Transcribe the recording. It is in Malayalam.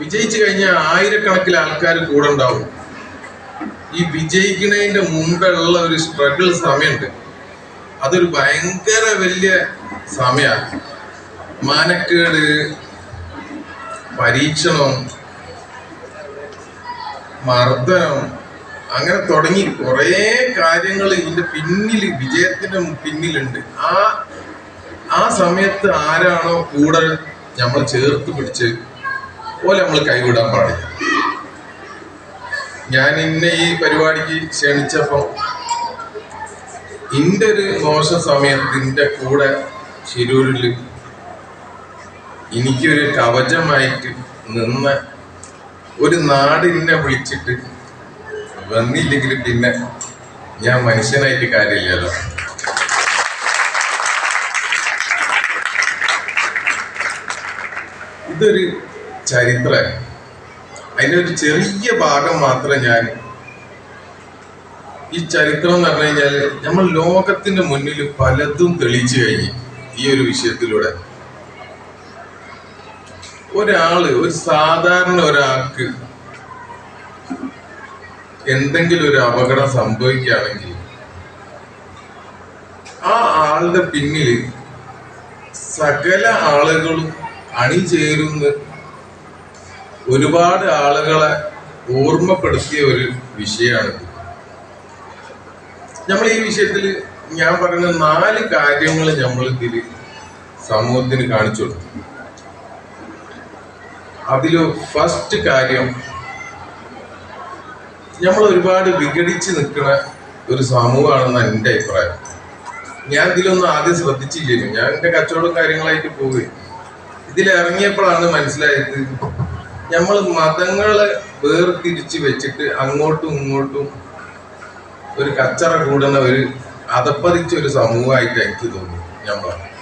വിജയിച്ചു കഴിഞ്ഞാൽ ആയിരക്കണക്കിന് ആൾക്കാർ കൂടെ ഉണ്ടാവും. ഈ വിജയിക്കുന്നതിന്റെ മുമ്പുള്ള ഒരു സ്ട്രഗിൾ സമയമുണ്ട്. അതൊരു ഭയങ്കര വലിയ സമയമാണ് മാനക്കേട് പരീക്ഷണം മർദ്ദനം അങ്ങനെ തുടങ്ങി കുറേ കാര്യങ്ങൾ ഇതിന്റെ പിന്നിൽ വിജയത്തിന്റെ പിന്നിലുണ്ട്. ആ ആ സമയത്ത് ആരാണോ കൂടെ നമ്മൾ ചേർത്ത് പിടിച്ച് പോലെ നമ്മൾ കൈവിടാൻ പാടില്ല. ഞാൻ ഇന്ന് ഈ പരിപാടിക്ക് ക്ഷണിച്ചപ്പോൾ ഇന്റെ ഒരു മോശ സമയത്തിന്റെ കൂടെ ശിരൂരിൽ എനിക്കൊരു കവചമായിട്ട് നിന്ന ഒരു നാടിനെ വിളിച്ചിട്ട് വന്നില്ലെങ്കിൽ പിന്നെ ഞാൻ മനുഷ്യനായിട്ട് കാര്യമില്ലല്ലോ. ഇതൊരു ചരിത്രം. അതിന്റെ ഒരു ചെറിയ ഭാഗം മാത്രം ഞാൻ ഈ ചരിത്രം എന്ന് പറഞ്ഞു കഴിഞ്ഞാൽ നമ്മൾ ലോകത്തിന്റെ മുന്നിൽ പലതും തെളിയിച്ചു കഴിഞ്ഞു ഈ ഒരു വിഷയത്തിലൂടെ. ഒരാൾ ഒരു സാധാരണ ഒരാൾക്ക് എന്തെങ്കിലും ഒരു അപകടം സംഭവിക്കുകയാണെങ്കിൽ ആ ആളുടെ പിന്നിൽ സകല ആളുകളും അണിചേരുന്ന ഒരുപാട് ആളുകളെ ഓർമ്മപ്പെടുത്തിയ ഒരു വിഷയമാണ് നമ്മൾ ഈ വിഷയത്തിൽ ഞാൻ പറയുന്ന നാല് കാര്യങ്ങൾ നമ്മൾ ഇതിൽ സമൂഹത്തിന് കാണിച്ചു കൊടുക്കും അതിൽ ഫസ്റ്റ് കാര്യം നമ്മൾ ഒരുപാട് വിഘടിച്ച് നിൽക്കുന്ന ഒരു സമൂഹമാണെന്ന് എന്റെ അഭിപ്രായം. ഞാൻ ഇതിലൊന്നും ആദ്യം ശ്രദ്ധിച്ചില്ലായിരുന്നു ഞാൻ എന്റെ കച്ചവടം കാര്യങ്ങളായിട്ട് പോവുകയും ഇതിൽ ഇറങ്ങിയപ്പോഴാണ് മനസ്സിലായത് നമ്മൾ മതങ്ങളെ വേർതിരിച്ച് വെച്ചിട്ട് അങ്ങോട്ടും ഇങ്ങോട്ടും ഒരു കച്ചറ കൂടുന്ന ഒരു അതപ്പതിച്ച ഒരു സമൂഹമായിട്ട് എനിക്ക് തോന്നി നമ്മളാണ്